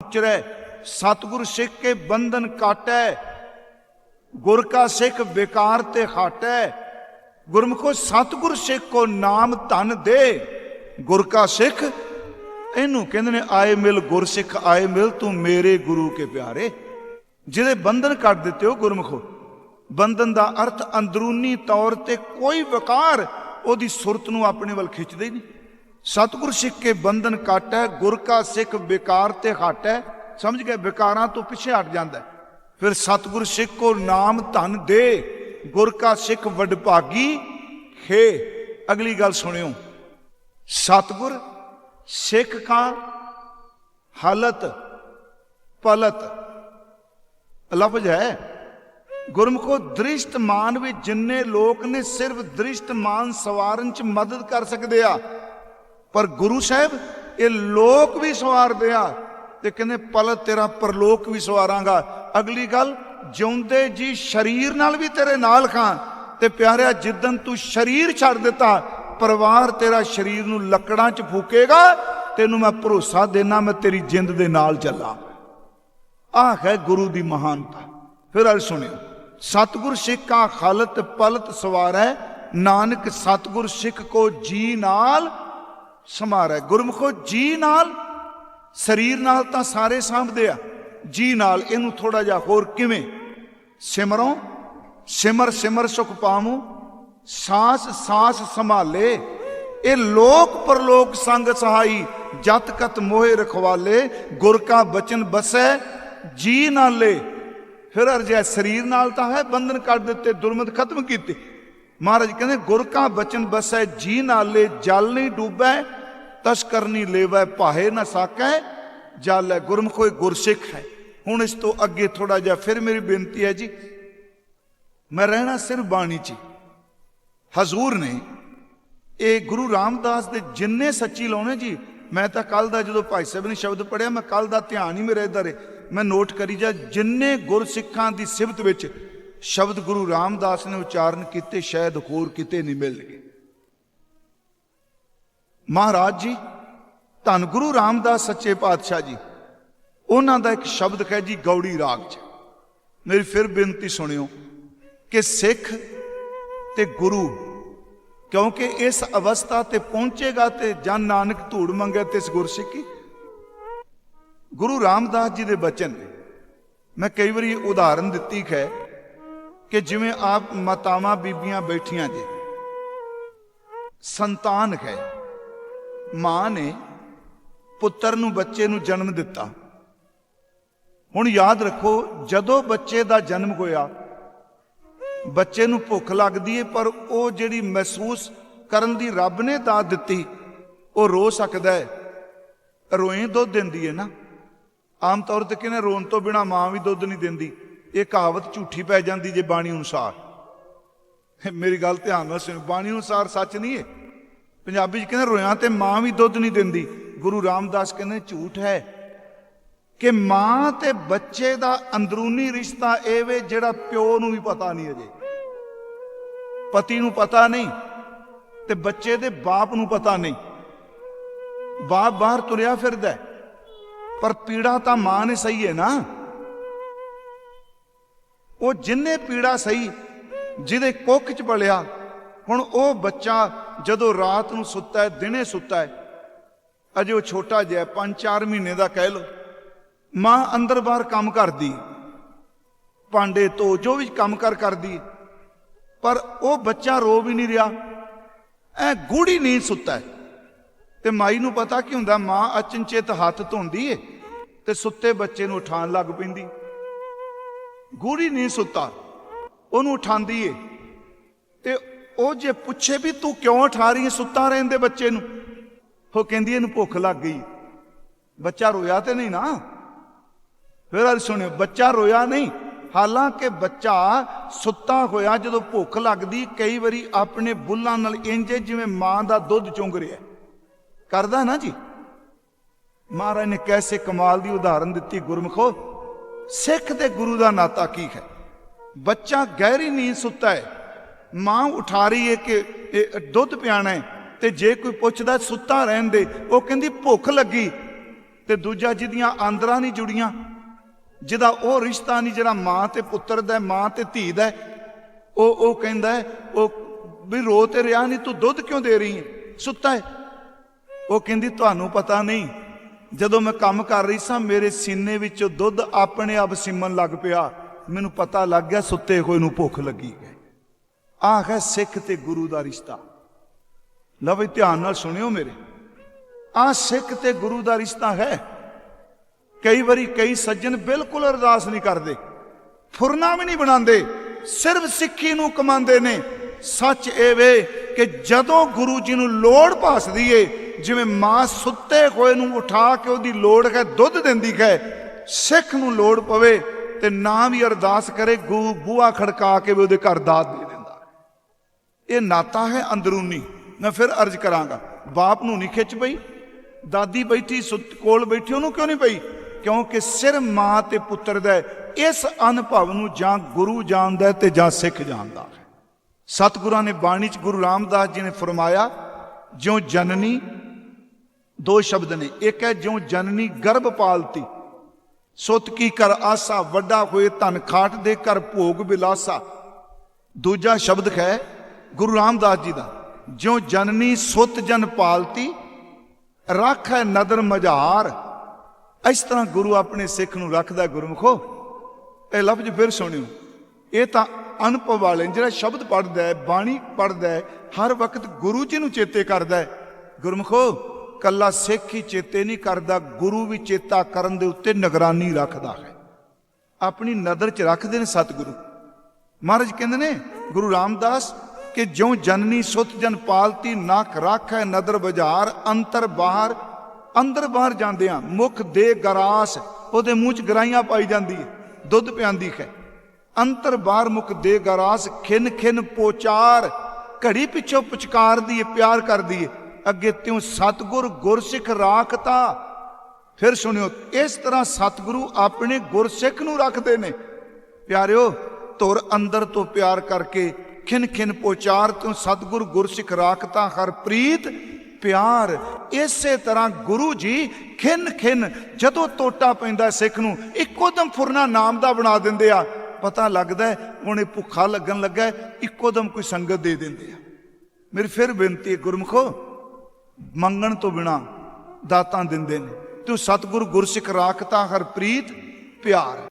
ਉਚਰੈ, ਸਤਿਗੁਰ ਸਿੱਖ ਕੇ ਬੰਧਨ ਕਾਟੈ, ਗੁਰ ਕਾ ਸਿੱਖ ਵਿਕਾਰ ਤੇ ਖਾਟੈ ਗੁਰਮੁਖੋ, ਸਤਿਗੁਰ ਸਿੱਖ ਕੋ ਨਾਮ ਧਨ ਦੇ। ਗੁਰ ਕਾ ਸਿੱਖ, ਇਹਨੂੰ ਕਹਿੰਦੇ ਨੇ, ਆਏ ਮਿਲ ਗੁਰ ਸਿੱਖ, ਆਏ ਮਿਲ ਤੂੰ ਮੇਰੇ ਗੁਰੂ ਕੇ ਪਿਆਰੇ। ਜਿਹਦੇ ਬੰਧਨ ਕੱਟ ਦਿੱਤੇ ਹੋ ਗੁਰਮੁਖੋ। ਬੰਧਨ ਦਾ ਅਰਥ ਅੰਦਰੂਨੀ ਤੌਰ ਤੇ ਕੋਈ ਵਿਕਾਰ ਉਹਦੀ ਸੁਰਤ ਨੂੰ ਆਪਣੇ ਵੱਲ ਖਿੱਚਦੇ ਹੀ ਨਹੀਂ। ਸਤਿਗੁਰ ਸਿੱਖ ਕੇ ਬੰਧਨ ਕਾਟੈ ਗੁਰ ਕਾ ਸਿੱਖ ਵਿਕਾਰ ਤੇ ਹਟੈ। ਸਮਝ ਗਏ? ਵਿਕਾਰਾਂ ਤੋਂ ਪਿੱਛੇ ਹਟ ਜਾਂਦਾ। ਫਿਰ ਸਤਿਗੁਰ ਸਿੱਖ ਕੋ ਨਾਮ ਧਨ ਦੇ, ਗੁਰ ਕਾ ਸਿੱਖ ਵਡਭਾਗੀ ਖੇ, ਅਗਲੀ ਗੱਲ ਸੁਣਿਓ। ਸਤਿਗੁਰ ਸਿੱਖ ਕਾ ਹਾਲਤ ਪਲਤ। ਲਫ਼ਜ਼ ਹੈ। ਗੁਰਮੁਖੋ ਦ੍ਰਿਸ਼ਟਮਾਨ ਵਿੱਚ ਜਿੰਨੇ ਲੋਕ ਨੇ, ਸਿਰਫ ਦ੍ਰਿਸ਼ਟਮਾਨ ਸਵਾਰਨ ਚ ਮਦਦ ਕਰ ਸਕਦੇ ਆ। ਪਰ ਗੁਰੂ ਸਾਹਿਬ, ਇਹ ਲੋਕ ਵੀ ਸਵਾਰਦੇ ਆ ਤੇ ਕਹਿੰਦੇ ਪਲਤ ਤੇਰਾ ਪਰਲੋਕ ਵੀ ਸਵਾਰਾਂਗਾ। ਅਗਲੀ ਗੱਲ, ਜਿਉਂਦੇ ਜੀ ਸਰੀਰ ਨਾਲ ਵੀ ਤੇਰੇ ਨਾਲ ਖਾਂ ਤੇ ਪਿਆਰਿਆ ਜਿੱਦਨ ਤੂੰ ਸਰੀਰ ਛੱਡ ਦਿੱਤਾ, ਪਰਿਵਾਰ ਤੇਰਾ ਸਰੀਰ ਨੂੰ ਲੱਕੜਾਂ 'ਚ ਫੂਕੇਗਾ, ਤੈਨੂੰ ਮੈਂ ਭਰੋਸਾ ਦੇਣਾ ਮੈਂ ਤੇਰੀ ਜਿੰਦ ਦੇ ਨਾਲ ਚੱਲਾਂ। ਆਹ ਹੈ ਗੁਰੂ ਦੀ ਮਹਾਨਤਾ। ਫਿਰ ਅਰ ਸੁਣਿਓ। ਸਤਿਗੁਰ ਸਿੱਖ ਕਾ ਖਾਲਤ ਪਲਤ ਸਵਾਰੈ, ਨਾਨਕ ਸਤਿਗੁਰ ਸਿੱਖ ਕੋ ਜੀ ਨਾਲ ਸਮਾਰੈ ਗੁਰਮੁਖੋ, ਜੀ ਨਾਲ, ਸਰੀਰ ਨਾਲ ਤਾਂ ਸਾਰੇ ਸਾਂਭਦੇ ਆ। ਜੀ ਨਾਲ, ਇਹਨੂੰ ਥੋੜਾ ਜਿਹਾ ਹੋਰ ਕਿਵੇਂ? ਸਿਮਰੋਂ, ਸਿਮਰ ਸਿਮਰ ਸੁਖ ਪਾਵੂੰ, ਸਾਸ ਸਾਸ ਸੰਭਾਲੇ। ਇਹ ਲੋਕ ਪਰਲੋਕ ਸੰਗ ਸਹਾਈ, ਜਤ ਕਤ ਮੋਹਿ ਰਖਵਾਲੇ। ਗੁਰ ਕਾ ਬਚਨ ਬਸੈ, ਜੀ ਨਾਲੇ ਫਿਰ ਅਰਜੈ ਸਰੀਰ ਨਾਲ ਤਾਂ ਹੈ, ਬੰਧਨ ਕੱਢ ਦਿੱਤੇ, ਦੁਰਮਤ ਖਤਮ ਕੀਤੇ। ਮਹਾਰਾਜ ਕਹਿੰਦੇ, ਗੁਰ ਕਾ ਬਚਨ ਬਸੈ, ਜੀ ਨਾਲੇ ਜਲ ਨਹੀਂ ਡੂਬੈ ਤਸਕਰ ਨਹੀਂ ਲੇਵੈ ਭਾਏ ਨਾ ਸਾਕੈ, ਜਲ ਹੈ ਗੁਰਮੁਖੋਏ ਗੁਰਸਿੱਖ ਹੈ। ਹੁਣ ਇਸ ਤੋਂ ਅੱਗੇ ਥੋੜਾ ਜਿਹਾ ਫਿਰ ਮੇਰੀ ਬੇਨਤੀ ਹੈ ਜੀ, ਮੈਂ ਰਹਿਣਾ ਸਿਰਫ ਬਾਣੀ 'ਚ ਹੀ। ਹਜ਼ੂਰ ਨੇ ਇਹ ਗੁਰੂ ਰਾਮਦਾਸ ਦੇ ਜਿੰਨੇ ਸੱਚੀ ਲਾਉਣੇ ਜੀ, ਮੈਂ ਤਾਂ ਕੱਲ ਦਾ ਜਦੋਂ ਭਾਈ ਸਾਹਿਬ ਨੇ ਸ਼ਬਦ ਪੜਿਆ ਮੈਂ ਕੱਲ ਦਾ ਧਿਆਨ ਹੀ ਮੇਰੇ ਇਧਰ ਮੈਂ ਨੋਟ ਕਰੀ ਜਾ, ਜਿੰਨੇ ਗੁਰਸਿੱਖਾਂ ਦੀ ਸਿਫਤ ਵਿੱਚ ਸ਼ਬਦ ਗੁਰੂ ਰਾਮਦਾਸ ਨੇ ਉਚਾਰਨ ਕੀਤੇ, ਸ਼ਾਇਦ ਹੋਰ ਕਿਤੇ ਨਹੀਂ ਮਿਲਣਗੇ। ਮਹਾਰਾਜ ਜੀ, ਧੰਨ ਗੁਰੂ ਰਾਮਦਾਸ ਸੱਚੇ ਪਾਤਸ਼ਾਹ ਜੀ, ਉਹਨਾਂ ਦਾ ਇੱਕ ਸ਼ਬਦ ਹੈ ਜੀ, ਗੌੜੀ ਰਾਗ 'ਚ। ਮੇਰੀ ਫਿਰ ਬੇਨਤੀ ਸੁਣਿਓ ਕਿ ਸਿੱਖ ਤੇ ਗੁਰੂ, ਕਿਉਂਕਿ ਇਸ ਅਵਸਥਾ ਤੇ ਪਹੁੰਚੇਗਾ ਤੇ ਜਨ ਨਾਨਕ ਧੂੜ ਮੰਗੇ ਤੇ ਇਸ ਗੁਰਸਿੱਖੀ। ਗੁਰੂ ਰਾਮਦਾਸ ਜੀ ਦੇ ਬਚਨ ਮੈਂ ਕਈ ਵਾਰੀ ਉਦਾਹਰਨ ਦਿੱਤੀ ਹੈ ਕਿ ਜਿਵੇਂ ਆਪ ਮਾਤਾਵਾਂ ਬੀਬੀਆਂ ਬੈਠੀਆਂ ਜੇ, ਸੰਤਾਨ ਹੈ ਮਾਂ ਨੇ ਪੁੱਤਰ ਨੂੰ ਬੱਚੇ ਨੂੰ ਜਨਮ ਦਿੱਤਾ। ਹੁਣ ਯਾਦ ਰੱਖੋ, ਜਦੋਂ ਬੱਚੇ ਦਾ ਜਨਮ ਹੋਇਆ, ਬੱਚੇ ਨੂੰ ਭੁੱਖ ਲੱਗਦੀ ਏ, ਪਰ ਉਹ ਜਿਹੜੀ ਮਹਿਸੂਸ ਕਰਨ ਦੀ ਰੱਬ ਨੇ ਦਾਤ ਦਿੱਤੀ, ਉਹ ਰੋ ਸਕਦਾ ਹੈ ਰੋਏ ਦੁੱਧ ਦਿੰਦੀ ਏ ਨਾ। ਆਮ ਤੌਰ ਤੇ ਕਹਿੰਦੇ ਰੋਣ ਤੋਂ ਬਿਨਾ ਮਾਂ ਵੀ ਦੁੱਧ ਨਹੀਂ ਦਿੰਦੀ। ਇਹ ਕਹਾਵਤ ਝੂਠੀ ਪੈ ਜਾਂਦੀ ਜੇ ਬਾਣੀ ਅਨੁਸਾਰ। ਮੇਰੀ ਗੱਲ ਧਿਆਨ ਨਾਲ ਸੁਣੋ, ਬਾਣੀ ਅਨੁਸਾਰ ਸੱਚ ਨਹੀਂ ਏ। ਪੰਜਾਬੀ ਚ ਕਹਿੰਦੇ ਰੋਇਆਂ ਤੇ ਮਾਂ ਵੀ ਦੁੱਧ ਨਹੀਂ ਦਿੰਦੀ। ਗੁਰੂ ਰਾਮਦਾਸ ਕਹਿੰਦੇ ਝੂਠ ਹੈ ਕਿ ਮਾਂ ਤੇ ਬੱਚੇ ਦਾ ਅੰਦਰੂਨੀ ਰਿਸ਼ਤਾ ਇਹ ਵੇ ਜਿਹੜਾ ਪਿਓ ਨੂੰ ਵੀ ਪਤਾ ਨਹੀਂ ਅਜੇ। ਪਤੀ ਨੂੰ ਪਤਾ ਨਹੀਂ ਤੇ ਬੱਚੇ ਦੇ ਬਾਪ ਨੂੰ ਪਤਾ ਨਹੀਂ। ਬਾਪ ਬਾਹਰ ਤੁਰਿਆ ਫਿਰਦਾ ਪਰ ਪੀੜਾ ਤਾਂ ਮਾਂ ਨੇ ਸਹੀ ਹੈ ਨਾ। ਉਹ ਜਿੰਨੇ ਪੀੜਾ ਸਹੀ, ਜਿਹਦੇ ਕੁੱਖ ਚ ਪਲਿਆ ਹੁਣ ਉਹ ਬੱਚਾ ਜਦੋਂ ਰਾਤ ਨੂੰ ਸੁੱਤਾ ਹੈ, ਦਿਨੇ ਸੁੱਤਾ ਹੈ, ਅਜੇ ਉਹ ਛੋਟਾ ਜਿਹਾ 5-4 ਮਹੀਨੇ ਦਾ ਕਹਿ ਲੋ ਮਾਂ ਅੰਦਰ ਬਾਹਰ ਕੰਮ ਕਰਦੀ ਭਾਂਡੇ ਧੋ, ਜੋ ਵੀ ਕੰਮ ਕਰ ਕਰਦੀ ਪਰ ਉਹ ਬੱਚਾ ਰੋ ਵੀ ਨਹੀਂ ਰਿਹਾ। ਐ ਗੂੜੀ ਨੀਂਦ ਸੁੱਤਾ ਹੈ। ਤੇ ਮਾਈ ਨੂੰ ਪਤਾ ਕੀ ਹੁੰਦਾ, ਮਾਂ ਅਚਨਚੇਤ ਹੱਥ ਧੋਂਦੀ ਏ ਤੇ ਸੁੱਤੇ ਬੱਚੇ ਨੂੰ ਉਠਾਉਣ ਲੱਗ ਪੈਂਦੀ। ਗੂੜੀ ਨੀਂਦ ਸੁੱਤਾ। ਉਹਨੂੰ ਉਠਾਉਂਦੀ ਏ ਤੇ ਉਹ ਜੇ ਪੁੱਛੇ ਵੀ ਤੂੰ ਕਿਉਂ ਉਠਾ ਰਹੀ ਹੈ ਸੁੱਤਾ ਰਹਿੰਦੇ ਬੱਚੇ ਨੂੰ? ਉਹ ਕਹਿੰਦੀ ਇਹਨੂੰ ਭੁੱਖ ਲੱਗ ਗਈ। ਬੱਚਾ ਰੋਇਆ ਤੇ ਨਹੀਂ ਨਾ? ਫਿਰ ਅਰ ਸੁਣਿਓ, ਬੱਚਾ ਰੋਇਆ ਨਹੀਂ। ਹਾਲਾਂਕਿ ਬੱਚਾ ਸੁੱਤਾ ਹੋਇਆ ਜਦੋਂ ਭੁੱਖ ਲੱਗਦੀ, ਕਈ ਵਾਰੀ ਆਪਣੇ ਬੁੱਲਾਂ ਨਾਲ ਇੰਜੇ ਜਿਵੇਂ ਮਾਂ ਦਾ ਦੁੱਧ ਚੁੰਗ ਰਿਹਾ ਕਰਦਾ ਨਾ ਜੀ? ਮਹਾਰਾਜ ਨੇ ਕੈਸੇ ਕਮਾਲ ਦੀ ਉਦਾਹਰਨ ਦਿੱਤੀ, ਗੁਰਮਖੋ। ਸਿੱਖ ਤੇ ਗੁਰੂ ਦਾ ਨਾਤਾ ਕੀ ਹੈ? ਬੱਚਾ ਗਹਿਰੀ ਨੀਂਦ ਸੁੱਤਾ ਹੈ। ਮਾਂ ਉਠਾ ਰਹੀ ਹੈ ਕਿ ਦੁੱਧ ਪਿਆਣਾ ਹੈ ਤੇ ਜੇ ਕੋਈ ਪੁੱਛਦਾ ਸੁੱਤਾ ਰਹਿਣ ਦੇ, ਉਹ ਕਹਿੰਦੀ ਭੁੱਖ ਲੱਗੀ। ਤੇ ਦੂਜਾ ਜਿਹਦੀਆਂ ਆਂਦਰਾਂ ਨਹੀਂ ਜੁੜੀਆਂ, ਜਿਹਦਾ ਉਹ ਰਿਸ਼ਤਾ ਨਹੀਂ, ਜਿਹੜਾ ਮਾਂ ਤੇ ਪੁੱਤਰ ਦਾ ਮਾਂ ਤੇ ਧੀ ਦਾ ਉਹ ਉਹ ਕਹਿੰਦਾ ਉਹ ਵੀ ਰੋ ਤੇ ਰਿਆ ਨਹੀਂ, ਤੂੰ ਦੁੱਧ ਕਿਉਂ ਦੇ ਰਹੀ ਹੈ ਸੁੱਤਾ ਹੈ ਉਹ ਕਹਿੰਦੀ, ਤੁਹਾਨੂੰ ਪਤਾ ਨਹੀਂ, ਜਦੋਂ ਮੈਂ ਕੰਮ ਕਰ ਰਹੀ ਸਾਂ, ਮੇਰੇ ਸੀਨੇ ਵਿੱਚੋਂ ਦੁੱਧ ਆਪਣੇ ਆਪ ਸਿਮਣ ਲੱਗ ਪਿਆ। ਮੈਨੂੰ ਪਤਾ ਲੱਗ ਗਿਆ ਸੁੱਤੇ ਹੋਏ ਨੂੰ ਭੁੱਖ ਲੱਗੀ ਹੈ। ਆਹ ਹੈ ਸਿੱਖ ਤੇ ਗੁਰੂ ਦਾ ਰਿਸ਼ਤਾ। ਲਓ ਵੀ ਧਿਆਨ ਨਾਲ ਸੁਣਿਓ ਮੇਰੇ। ਆਹ ਸਿੱਖ ਤੇ ਗੁਰੂ ਦਾ ਰਿਸ਼ਤਾ ਹੈ। ਕਈ ਵਾਰੀ ਕਈ ਸੱਜਣ ਬਿਲਕੁਲ ਅਰਦਾਸ ਨਹੀਂ ਕਰਦੇ। ਫੁਰਨਾ ਵੀ ਨਹੀਂ ਬਣਾਉਂਦੇ। ਸਿਰਫ ਸਿੱਖੀ ਨੂੰ ਕਮਾਉਂਦੇ ਨੇ। ਸੱਚ ਇਹ ਵੇ ਕਿ ਜਦੋਂ ਗੁਰੂ ਜੀ ਨੂੰ ਲੋੜ ਭਾਸਦੀ ਏ, ਜਿਵੇਂ ਮਾਂ ਸੁੱਤੇ ਹੋਏ ਨੂੰ ਉਠਾ ਕੇ ਉਹਦੀ ਲੋੜ ਹੈ, ਦੁੱਧ ਦਿੰਦੀ ਹੈ, ਸਿੱਖ ਨੂੰ ਲੋੜ ਪਵੇ ਤੇ ਨਾ ਵੀ ਅਰਦਾਸ ਕਰੇ, ਗੂ ਬੂਆ ਖੜਕਾ ਕੇ ਵੀ ਉਹਦੇ ਘਰ ਦਾਤ ਦੇ ਦਿੰਦਾ ਇਹ ਨਾਤਾ ਹੈ ਅੰਦਰੂਨੀ। ਮੈਂ ਫਿਰ ਅਰਜ਼ ਕਰਾਂਗਾ, ਬਾਪ ਨੂੰ ਨਹੀਂ ਖਿੱਚ ਪਈ। ਦਾਦੀ ਬੈਠੀ ਸੁੱਤ ਕੋਲ ਬੈਠੀ, ਉਹਨੂੰ ਕਿਉਂ ਨਹੀਂ ਪਈ? ਕਿਉਂਕਿ ਸਿਰ ਮਾਂ ਤੇ ਪੁੱਤਰ ਦਾ ਇਸ ਅਨੁਭਵ ਨੂੰ ਜਾਂ ਗੁਰੂ ਜਾਣਦਾ ਹੈ ਤੇ ਜਾਂ ਸਿੱਖ ਜਾਣਦਾ ਹੈ। ਸਤਿਗੁਰਾਂ ਨੇ ਬਾਣੀ ਚ ਗੁਰੂ ਰਾਮਦਾਸ ਜੀ ਨੇ ਫਰਮਾਇਆ, ਜਿਉ ਜਨਨੀ, ਦੋ ਸ਼ਬਦ ਨੇ। ਇੱਕ ਹੈ, ਜਿਉ ਜਨਨੀ ਗਰਭ ਪਾਲਤੀ, ਸੁਤ ਕੀ ਕਰ ਆਸਾ, ਵੱਡਾ ਹੋਏ ਧਨ ਖਾਟ ਦੇ ਕਰ ਭੋਗ ਬਿਲਾਸਾ। ਦੂਜਾ ਸ਼ਬਦ ਹੈ ਗੁਰੂ ਰਾਮਦਾਸ ਜੀ ਦਾ, ਜਿਉ ਜਨਨੀ ਸੁੱਤ ਜਨ ਪਾਲਤੀ, ਰੱਖ ਹੈ ਨਦਰ ਮਝਾਰ। ਇਸ ਤਰ੍ਹਾਂ ਗੁਰੂ ਆਪਣੇ ਸਿੱਖ ਨੂੰ ਰੱਖਦਾ ਗੁਰਮੁਖੋ। ਇਹ ਲਫ਼ਜ਼ ਫਿਰ ਸੁਣਿਓ। ਇਹ ਤਾਂ ਅਨੁਭਵ ਵਾਲੇ ਜਿਹੜਾ ਸ਼ਬਦ ਪੜਦਾ ਹੈ, ਬਾਣੀ ਪੜਦਾ ਹੈ, ਹਰ ਵਕਤ ਗੁਰੂ ਜੀ ਨੂੰ ਚੇਤੇ ਕਰਦਾ ਹੈ। ਗੁਰਮੁਖੋ, ਕੱਲਾ ਸਿੱਖ ਹੀ ਚੇਤੇ ਨਹੀਂ ਕਰਦਾ, ਗੁਰੂ ਵੀ ਚੇਤਾ ਕਰਨ ਦੇ ਉੱਤੇ ਨਿਗਰਾਨੀ ਰੱਖਦਾ ਹੈ। ਆਪਣੀ ਨਜ਼ਰ 'ਚ ਰੱਖਦੇ ਨੇ ਸਤਿਗੁਰੂ। ਮਹਾਰਾਜ ਕਹਿੰਦੇ ਨੇ, ਗੁਰੂ ਰਾਮਦਾਸ ਕਿ ਜਿਉ ਜਨਨੀ ਸੁਤ ਜਨ ਪਾਲਤੀ ਨਖ ਰੱਖੈ ਨਦਰ ਬਾਜ਼ਾਰ ਅੰਤਰ ਬਾਹਰ, ਅੰਦਰ ਬਾਹਰ ਜਾਂਦੇ ਮੁਖ ਦੇ ਗਰਾਸ, ਉਹਦੇ ਮੂੰਹ 'ਚ ਗਰਾਈਆਂ ਪਾਈ ਜਾਂਦੀ ਹੈ, ਦੁੱਧ ਪਿਆਂਦੀ ਹੈ। ਅੰਤਰ ਬਾਹਰ ਮੁਖ ਦੇ ਗਰਾਸ, ਖਿਨ ਖਿਨ ਪੋਚਾਰ, ਘੜੀ ਪਿੱਛੋਂ ਪੁਚਕਾਰਦੀ ਏ ਪਿਆਰ ਕਰਦੀ ਏ ਅੱਗੇ ਤਿਉ ਸਤਗੁਰ ਗੁਰਸਿੱਖ ਰਾਖਤਾ। ਫਿਰ ਸੁਣਿਓ, ਇਸ ਤਰ੍ਹਾਂ ਸਤਿਗੁਰੂ ਆਪਣੇ ਗੁਰਸਿੱਖ ਨੂੰ ਰੱਖਦੇ ਨੇ। ਪਿਆਰਿਓ, ਧੁਰ ਅੰਦਰ ਤੋਂ ਪਿਆਰ ਕਰਕੇ ਖਿਨ ਖਿਨ ਪੋਚਾਰ ਤੂੰ ਸਤਿਗੁਰ ਗੁਰਸਿੱਖ ਰਾਖਤਾ ਹਰ ਪ੍ਰੀਤ ਪਿਆਰ। ਇਸੇ ਤਰ੍ਹਾਂ ਗੁਰੂ ਜੀ ਖਿਨ ਖਿਨ ਜਦੋਂ ਟੋਟਾ ਪੈਂਦਾ ਸਿੱਖ ਨੂੰ, ਇੱਕੋ ਦਮ ਫੁਰਨਾ ਨਾਮ ਦਾ ਬਣਾ ਦਿੰਦੇ ਆ। ਪਤਾ ਲੱਗਦਾ ਹੈ, ਹੁਣੇ ਭੁੱਖਾ ਲੱਗਣ ਲੱਗਾ ਇੱਕੋ ਦਮ ਕੋਈ ਸੰਗਤ ਦੇ ਦਿੰਦੇ ਆ। ਮੇਰੀ ਫਿਰ ਬੇਨਤੀ ਹੈ, ਗੁਰਮਖੋ, ਮੰਗਣ ਤੋਂ ਬਿਨਾ ਦਾਤਾਂ ਦਿੰਦੇ ਨੇ। ਤੂੰ ਸਤਿਗੁਰ ਗੁਰਸਿੱਖ ਰਾਖਤਾ ਹਰਪ੍ਰੀਤ ਪਿਆਰ।